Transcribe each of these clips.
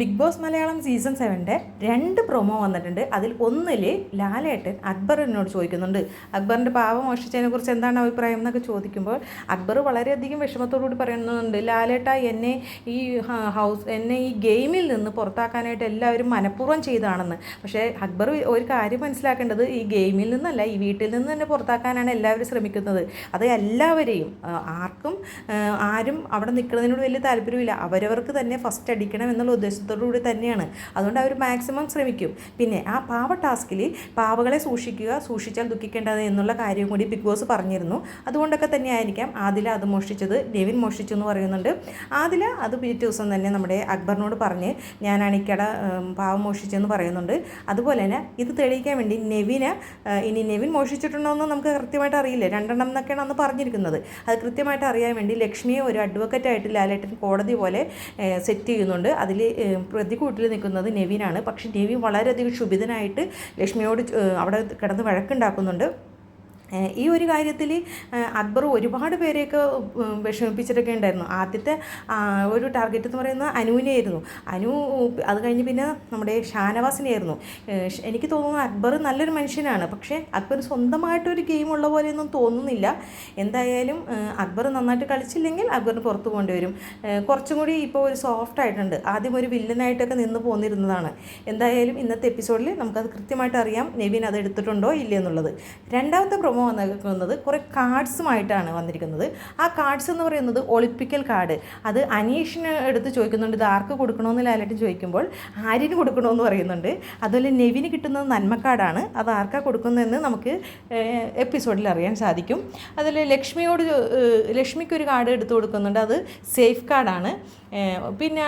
Big boss Malayalam season സെവന്റെ രണ്ട് promo വന്നിട്ടുണ്ട്. അതിൽ ഒന്നിൽ ലാലേട്ടൻ അക്ബറിനോട് ചോദിക്കുന്നുണ്ട്. അക്ബറിന്റെ പാവം മോഷിച്ചതിനെ കുറിച്ച് എന്താണ് അഭിപ്രായം എന്നൊക്കെ ചോദിക്കുമ്പോൾ അക്ബർ വളരെയധികം വിഷമത്തോടുകൂടി പറയുന്നുണ്ട്. ലാലേട്ട എന്നെ ഈ ഹൗസ് എന്നെ ഈ ഗെയിമിൽ നിന്ന് പുറത്താക്കാനായിട്ട് എല്ലാവരും മനഃപൂർവം ചെയ്തതാണെന്ന്. പക്ഷേ അക്ബർ ഒരു കാര്യം മനസ്സിലാക്കേണ്ടത് ഈ ഗെയിമിൽ നിന്നല്ല ഈ വീട്ടിൽ നിന്ന് തന്നെ പുറത്താക്കാനാണ് എല്ലാവരും ശ്രമിക്കുന്നത്. അത് എല്ലാവരെയും ആർക്കും ആരും അവിടെ നിൽക്കുന്നതിനോട് വലിയ താല്പര്യമില്ല. അവരവർക്ക് തന്നെ ഫസ്റ്റ് അടിക്കണം എന്നുള്ള ഉദ്ദേശത്തോടു കൂടി തന്നെയാണ്. അതുകൊണ്ട് അവർ മാക്സിമം ശ്രമിക്കും. പിന്നെ ആ പാവ ടാസ്കിൽ പാവകളെ സൂക്ഷിക്കുക സൂക്ഷിച്ചാൽ ദുഃഖിക്കേണ്ടത് എന്നുള്ള കാര്യം കൂടി ബിഗ് ബോസ് പറഞ്ഞിരുന്നു. അതുകൊണ്ടൊക്കെ തന്നെ ആയിരിക്കാം ആദില അത് മോഷ്ടിച്ചത്. നെവിൻ മോഷ്ടിച്ചു എന്ന് പറയുന്നുണ്ട്. ആദില അത് പിറ്റേ ദിവസം തന്നെ നമ്മുടെ അക്ബറിനോട് പറഞ്ഞ് ഞാനാണ് ഇക്കട പാവം മോഷ്ടിച്ചെന്ന് പറയുന്നുണ്ട്. അതുപോലെ തന്നെ ഇത് തെളിയിക്കാൻ വേണ്ടി നെവിന് ഇനി നെവിൻ മോഷ്ടിച്ചിട്ടുണ്ടോ എന്ന് നമുക്ക് കൃത്യമായിട്ട് അറിയില്ല. രണ്ടെണ്ണം എന്നൊക്കെയാണ് അന്ന് പറഞ്ഞിരിക്കുന്നത്. അത് കൃത്യമായിട്ട് അറിയാൻ വേണ്ടി ലക്ഷ്മിയെ ഒരു അഡ്വക്കറ്റായിട്ട് ലാലേട്ടൻ കോടതി പോലെ സെറ്റ് ചെയ്യുന്നുണ്ട്. അതിൽ പ്രതികൂട്ടിൽ നിൽക്കുന്നത് നെവിനാണ്. പക്ഷേ നെവിൻ വളരെയധികം ക്ഷുഭിതനായിട്ട് ലക്ഷ്മിയോട് അവിടെ കിടന്ന് വഴക്കുണ്ടാക്കുന്നുണ്ട്. ഈ ഒരു കാര്യത്തിൽ അക്ബർ ഒരുപാട് പേരെയൊക്കെ വിഷമിപ്പിച്ചിട്ടൊക്കെ ഉണ്ടായിരുന്നു. ആദ്യത്തെ ഒരു ടാർഗറ്റ് എന്ന് പറയുന്നത് അനുവിനെയായിരുന്നു അനു അത് കഴിഞ്ഞ് പിന്നെ നമ്മുടെ ഷാനവാസിനെയായിരുന്നു എനിക്ക് തോന്നുന്നു അക്ബർ നല്ലൊരു മനുഷ്യനാണ്. പക്ഷേ അക്ബർ സ്വന്തമായിട്ടൊരു ഗെയിം ഉള്ള പോലെയൊന്നും തോന്നുന്നില്ല. എന്തായാലും അക്ബർ നന്നായിട്ട് കളിച്ചില്ലെങ്കിൽ അക്ബറിന് പുറത്തു പോകേണ്ടി വരും കുറച്ചും കൂടി ഇപ്പോൾ ഒരു സോഫ്റ്റ് ആയിട്ടുണ്ട്. ആദ്യം ഒരു വില്ലനായിട്ടൊക്കെ നിന്ന് പോന്നിരുന്നതാണ്. എന്തായാലും ഇന്നത്തെ എപ്പിസോഡിൽ നമുക്കത് കൃത്യമായിട്ട് അറിയാം. നെവിൻ അത് എടുത്തിട്ടുണ്ടോ ഇല്ലയെന്നുള്ളത് രണ്ടാമത്തെ വന്നിരിക്കുന്നത് കുറേ കാർഡ്സുമായിട്ടാണ് വന്നിരിക്കുന്നത്. ആ കാർഡ്സ് എന്ന് പറയുന്നത് ഒളിപ്പിക്കൽ കാർഡ്. അത് അനീഷിന് എടുത്ത് ചോദിക്കുന്നുണ്ട് ഇത് ആർക്ക് കൊടുക്കണമെന്ന് ലാലേട്ടൻ ചോദിക്കുമ്പോൾ ആര്യന് കൊടുക്കണമെന്ന് പറയുന്നുണ്ട്. അതുപോലെ നെവിന് കിട്ടുന്നത് നന്മ കാർഡാണ്. അത് ആർക്കാ കൊടുക്കുന്നതെന്ന് നമുക്ക് എപ്പിസോഡിൽ അറിയാൻ സാധിക്കും. അതിൽ ലക്ഷ്മിയോട് ലക്ഷ്മിക്കൊരു കാർഡ് എടുത്തു കൊടുക്കുന്നുണ്ട്. അത് സേഫ് കാർഡാണ്. പിന്നെ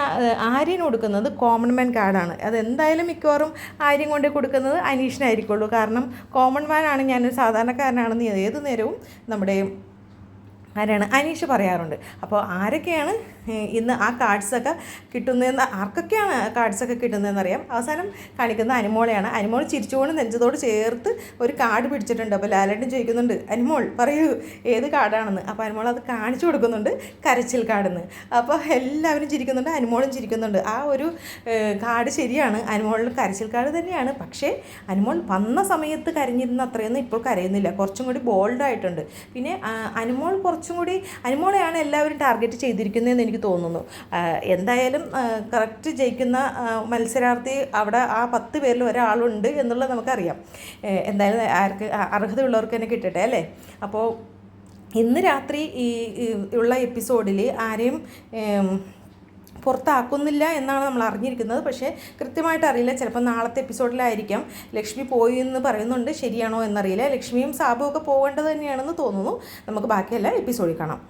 ആര്യന് കൊടുക്കുന്നത് കോമൺ മാൻ കാർഡാണ് അതെന്തായാലും മിക്കവാറും ആര്യം കൊണ്ട് കൊടുക്കുന്നത് അനീഷിനായിരിക്കുള്ളൂ. കാരണം കോമൺ മാനാണ് ഞാനൊരു സാധാരണക്കാരനാണെന്ന് ഏത് നേരവും നമ്മുടെ ആരാണ്? അനീഷ് പറയാറുണ്ട്. അപ്പോൾ ആരൊക്കെയാണ് ഇന്ന് ആ കാർഡ്സൊക്കെ കിട്ടുന്നതെന്ന് ആർക്കൊക്കെയാണ് കാർഡ്സൊക്കെ കിട്ടുന്നതെന്ന് അറിയാം. അവസാനം കാണിക്കുന്ന അനുമോളെയാണ്. അനുമോൾ ചിരിച്ചുകൊണ്ട് നെഞ്ചതോട് ചേർത്ത് ഒരു കാർഡ് പിടിച്ചിട്ടുണ്ട്. അപ്പോൾ ലാലേട്ടൻ ചോദിക്കുന്നുണ്ട് അനുമോൾ പറയൂ ഏത് കാർഡാണെന്ന് അപ്പോൾ അനുമോൾ അത് കാണിച്ചു കൊടുക്കുന്നുണ്ട് കരച്ചിൽ കാർഡെന്ന് അപ്പോൾ എല്ലാവരും ചിരിക്കുന്നുണ്ട് അനുമോളും ചിരിക്കുന്നുണ്ട്. ആ ഒരു കാർഡ് ശരിയാണ്. അനുമോളിൽ കരച്ചിൽ കാർഡ് തന്നെയാണ്. പക്ഷേ അനുമോൾ വന്ന സമയത്ത് കരഞ്ഞിരുന്ന അത്രയൊന്നും ഇപ്പോൾ കരയുന്നില്ല. കുറച്ചും കൂടി ബോൾഡായിട്ടുണ്ട് പിന്നെ അനുമോൾ കുറച്ചും കൂടി അനുമോളെയാണ് എല്ലാവരും ടാർഗറ്റ് ചെയ്തിരിക്കുന്നതെന്ന് എനിക്ക് തോന്നുന്നു. എന്തായാലും കറക്റ്റ് ജയിക്കുന്ന മത്സരാർത്ഥി അവിടെ ആ പത്ത് പേരിൽ ഒരാളുണ്ട് എന്നുള്ളത് നമുക്കറിയാം. എന്തായാലും ആർക്ക് അർഹതയുള്ളവർക്ക് തന്നെ കിട്ടട്ടെ അല്ലേ? അപ്പോൾ ഇന്ന് രാത്രി ഈ ഉള്ള എപ്പിസോഡിൽ ആരെയും പുറത്താക്കുന്നില്ല എന്നാണ് നമ്മൾ അറിഞ്ഞിരിക്കുന്നത്. പക്ഷേ കൃത്യമായിട്ട് അറിയില്ല. ചിലപ്പോൾ നാളത്തെ എപ്പിസോഡിലായിരിക്കാം. ലക്ഷ്മി പോയി എന്ന് പറയുന്നുണ്ട്. ശരിയാണോ എന്നറിയില്ല. ലക്ഷ്മിയും സാബുവും ഒക്കെ പോകേണ്ടത് തന്നെയാണെന്ന് തോന്നുന്നു. നമുക്ക് ബാക്കിയെല്ലാം എപ്പിസോഡിൽ കാണാം.